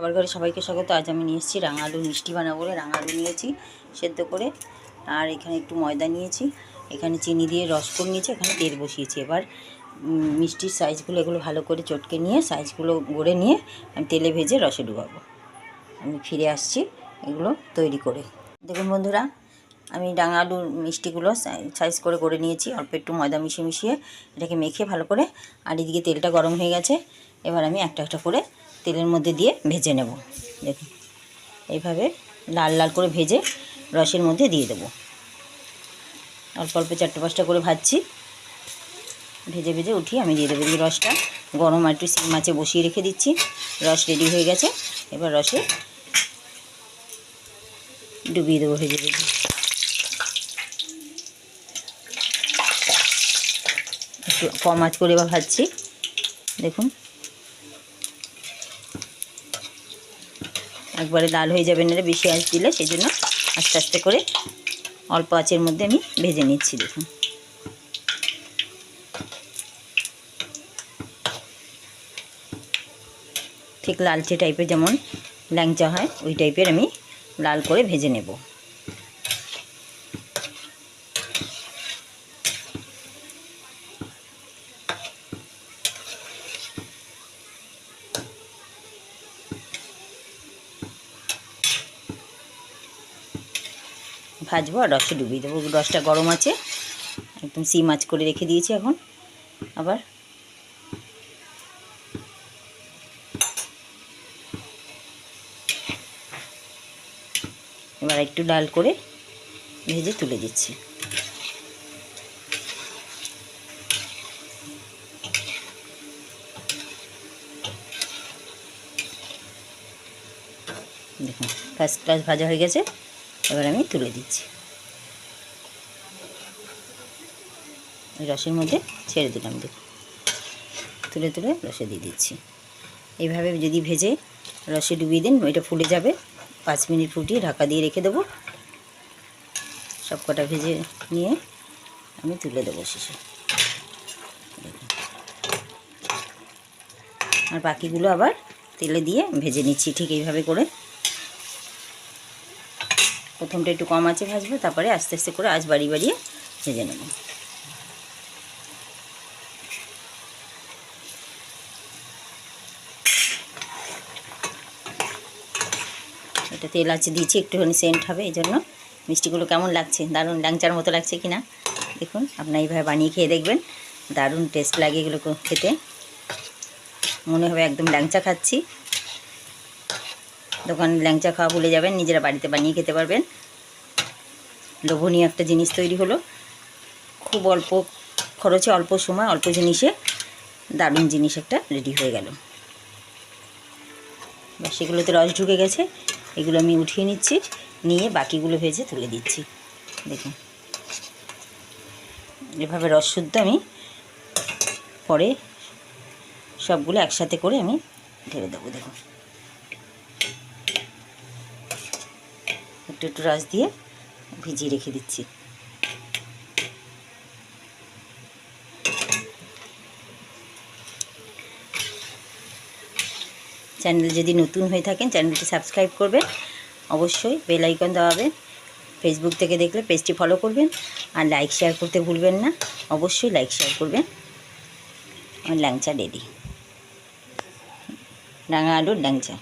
খাবার ঘরে সবাইকে স্বাগত। আজ আমি নিয়ে এসেছি রাঙা আলুর মিষ্টি বানাবো বলে রাঙা আলু নিয়েছি সেদ্ধ করে। আর এখানে একটু ময়দা নিয়েছি। এখানে চিনি দিয়ে রস করে নিয়েছি। এখানে তেল বসিয়েছি। এবার মিষ্টির সাইজগুলো এগুলো ভালো করে চটকে নিয়ে সাইজগুলো গড়ে নিয়ে আমি তেলে ভেজে রসে ডুবাবো। আমি ফিরে আসছি এগুলো তৈরি করে। দেখুন বন্ধুরা, আমি ডাঙা আলুর মিষ্টিগুলো সাইজ করে করে নিয়েছি। অল্প একটু ময়দা মিশিয়ে মিশিয়ে এটাকে মেখে ভালো করে, আর এদিকে তেলটা গরম হয়ে গেছে। এবার আমি একটা একটা করে তেলের মধ্যে দিয়ে ভেজে নেব। দেখুন, এইভাবে লাল লাল করে ভেজে রসের মধ্যে দিয়ে দেবো। অল্প অল্প চারটে পাঁচটা করে ভাজছি। ভেজে ভেজে উঠিয়ে আমি দিয়ে দেবো রসটা। গরম আর একটু সিম মাছে বসিয়ে রেখে দিচ্ছি। রস রেডি হয়ে গেছে। এবার রসে ডুবিয়ে দেবো ভেজে ভেজে। একটু কম আঁচ করে এবার ভাজছি। দেখুন একবারে লাল হয়ে যাবে না বেশি আঁচ দিলে সেই জন্য আস্তে আস্তে করে অল্প আঁচের মধ্যে আমি ভেজে নিচ্ছি, দেখুন। ঠিক লালচে টাইপের যেমন ল্যাংচা হয়, ওই টাইপের আমি লাল করে ভেজে নেব। ভাজবো আর রসে ডুবিয়ে দেবো। রসটা গরম আছে। একদম সি মাছ করে রেখে দিয়েছি এখন। আবার এবার একটু ডাল করে ভেজে তুলে দিচ্ছি। দেখুন ফার্স্ট ক্লাস ভাজা হয়ে গেছে। এবার আমি তুলে দিচ্ছি। রসের মধ্যে ছেড়ে দিলাম দেখুন তুলে তুলে রসে দিয়ে দিচ্ছি। এইভাবে যদি ভেজে রসে ডুবিয়ে দিন, এটা ফুলে যাবে। পাঁচ মিনিট ফুটিয়ে ঢাকা দিয়ে রেখে দেবো। সব কটা ভেজে নিয়ে আমি তুলে দেবো শেষে। আর বাকিগুলো আবার তেলে দিয়ে ভেজে নিচ্ছি ঠিক এইভাবে করে। প্রথমটা একটু কম আছে ভাজবো, তারপরে আস্তে আস্তে করে আজ বাড়ি বাড়িয়ে ভেজে নেব। এটা তেল আছে, দিয়েছি, একটুখানি সেন্ট হবে, এই জন্য মিষ্টিগুলো কেমন লাগছে? দারুণ ল্যাংচার মতো লাগছে কি না দেখুন, আপনার এইভাবে বানিয়ে খেয়ে দেখবেন। দারুণ টেস্ট লাগে এগুলো খেতে। মনে হবে একদম ল্যাংচা খাচ্ছি। দোকানে ল্যাংচা খাওয়া ভুলে যাবেন, নিজেরা বাড়িতে বানিয়ে খেতে পারবেন। লোভনীয় একটা জিনিস তৈরি হলো। খুব অল্প খরচে, অল্প সময়, অল্প জিনিসে দারুণ জিনিস একটা রেডি হয়ে গেল। বা সেগুলোতে রস ঢুকে গেছে। এগুলো আমি উঠিয়ে নিচ্ছি, নিয়ে বাকিগুলো ভেজে তুলে দিচ্ছি। দেখুন। এভাবে রস শুদ্ধ আমি পরে সবগুলো একসাথে করে আমি ঢেলে দেবো, দেখুন। একটু একটু রস দিয়ে ভিজিয়ে রেখে দিচ্ছি। চ্যানেল যদি নতুন হয়ে থাকেন, চ্যানেলটি সাবস্ক্রাইব করবেন। অবশ্যই বেল আইকন দেওয়াবেন ফেসবুক থেকে দেখলে পেজটি ফলো করবেন। আর লাইক শেয়ার করতে ভুলবেন না। অবশ্যই লাইক শেয়ার করবেন। আমার ল্যাংচা রেডি। রাঙা আলুর ল্যাংচা।